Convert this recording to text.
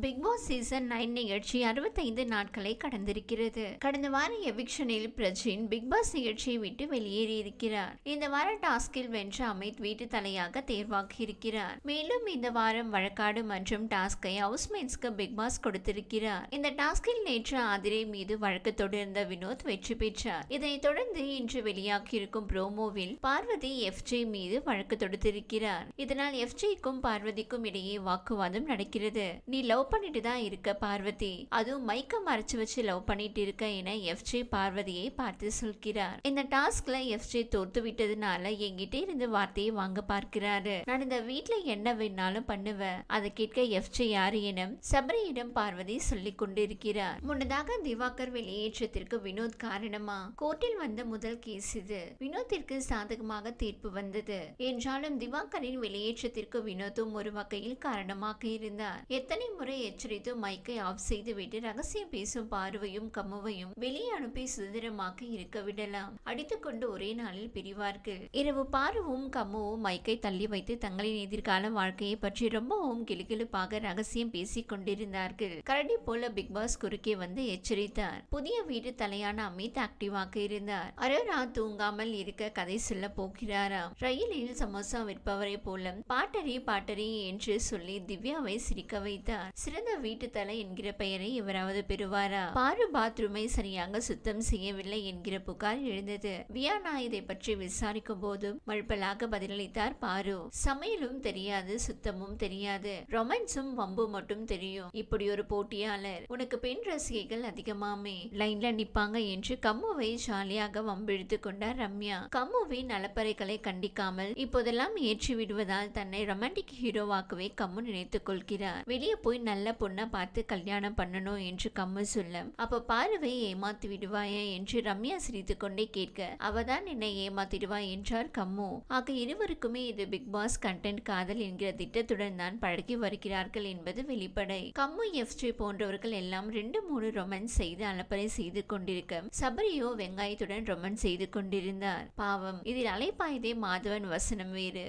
Big Boss season nine நிகழ்ச்சி அறுபத்தைந்து நாட்களை கடந்திருக்கிறது. கடந்த வார எவிக்ஷனில் பிரஜின் பிக் பாஸ் நிகழ்ச்சியை விட்டு வெளியேறி இருக்கிறார் இந்த வார டாஸ்கில் வென்ற அமித் வீட்டு தலையாக தேர்வாகி இருக்கிறார். மேலும் இந்த வாரம் வழக்காடு மற்றும் டாஸ்கை ஹவுஸ்மேட்ஸ்க்கு பிக் பாஸ் கொடுத்திருக்கிறார். இந்த டாஸ்கில் நேற்று ஆதிரை மீது வழக்கு தொடர்ந்த வினோத் வெற்றி பெற்றார். இதனைத் தொடர்ந்து இன்று வெளியாகியிருக்கும் ப்ரோமோவில் பார்வதி எஃப்ஜே மீது வழக்கு தொடுத்திருக்கிறார். இதனால் எஃப்ஜேக்கும் பார்வதிக்கும் இடையே வாக்குவாதம் நடக்கிறது. நீ லவ் பண்ணிட்டு தான் இருக்க பார்வதி. அதுவும் மைக்க மறைச்சு வச்சு லவ் பண்ணிட்டு இருக்க என எஃப்ஜே பார்வதியை பார்த்து சொல்கிறார். இந்த டாஸ்க்ல எஃப்ஜே தோத்து விட்டதுனால என்கிட்ட இருந்து வார்த்தையை வாங்க பார்க்கிறாரு. நான் இந்த வீட்டுல என்ன வேணாலும் பண்ணுவேன் அதை கேட்க எஃப்ஜே யாரு என சபரியிடம் பார்வதி சொல்லி கொண்டிருக்கிறார். முன்னதாக திவாகர் வெளியேற்றத்திற்கு வினோத் காரணமா? கோர்ட்டில் வந்த முதல் கேஸ் இது. வினோத்திற்கு சாதகமாக தீர்ப்பு வந்தது. என்றாலும் திவாகரின் வெளியேற்றத்திற்கு வினோத்தும் ஒரு வகையில் காரணமாக இருந்தார். எத்தனை முறை எச்சரித்து மைக்கை ஆஃப் செய்துவிட்டு ரகசியம் பேசும் பார்வையும் கம்முவையும் வெளியே அனுப்பி சுதந்திரமாக இருக்க விடலாம். அடித்துக்கொண்டு ஒரே நாளில் பிரிவார்கள் இரவு பாருவும் கம்முவும் மைக்கை தள்ளி வைத்து தங்களின் எதிர்கால வாழ்க்கையை பற்றி ரொம்பவும் கிளுகிளுப்பாக ரகசியம் பேசிக் கொண்டிருந்தார்கள். கரடி போல பிக் பாஸ் குறுக்கே வந்து எச்சரித்தார். புதிய வீட்டு தலையான அமித் ஆக்டிவாக இருந்தார். அரோரா தூங்காமல் இருக்க கதை சொல்ல போகிறாராம். ரயிலில் சமோசா விற்பவரை போல பாட்டரி பாட்டரி என்று சொல்லி திவ்யாவை சிரிக்க வைத்தார். சிறந்த வீட்டு தலை என்கிற பெயரை எவராவது பெறுவாரா? பாரு பாத்ரூமை சரியாக சுத்தம் செய்யவில்லை என்கிற புகார் எழுந்தது. வியானா இதை பற்றி விசாரிக்கும் போது மழுப்பலாக பதிலளித்தார் பாரு சமையலும் தெரியாது சுத்தமும் தெரியாது. ரொமான்ஸும் வம்பு மட்டும் தெரியும். இப்படி ஒரு போட்டியாளர். உனக்கு பெண் ரசிகைகள் அதிகமாமே. லைன்ல நிப்பாங்க என்று கம்முவை ஜாலியாக வம்பிழுத்து கொண்டார் ரம்யா. கம்முவின் நலப்பறைகளை கண்டிக்காமல் இப்போதெல்லாம் ஏற்றி விடுவதால் தன்னை ரொமான்டிக் ஹீரோவாக்கவே கம்மு நினைத்துக் கொள்கிறார். வெளியே போய் நல்ல நல்ல பொண்ணை பார்த்து கல்யாணம் பண்ணணும் என்று கம்மு சொல்ல அப்ப பார்வை ஏமாத்தி விடுவாயா? என்று ரம்யா சிரித்து கொண்டே கேட்க அவதான் என்னை ஏமாத்திடுவா? என்றார் கம்மு. ஆக இருவருக்குமே இது பிக் பாஸ் கண்டென்ட் காதல் என்கிற திட்டத்துடன் தான் பழகி வருகிறார்கள் என்பது வெளிப்படை. கம்மு எஃப்ஜே போன்றவர்கள் எல்லாம் ரெண்டு மூணு ரொமான்ஸ் செய்து அலப்பறை செய்து கொண்டிருக்க சபரியோ வெங்காயத்துடன் ரொமான்ஸ் செய்து கொண்டிருந்தார். பாவம் இதில் அலைப்பாய்தே மாதவன் வசனம் வேறு.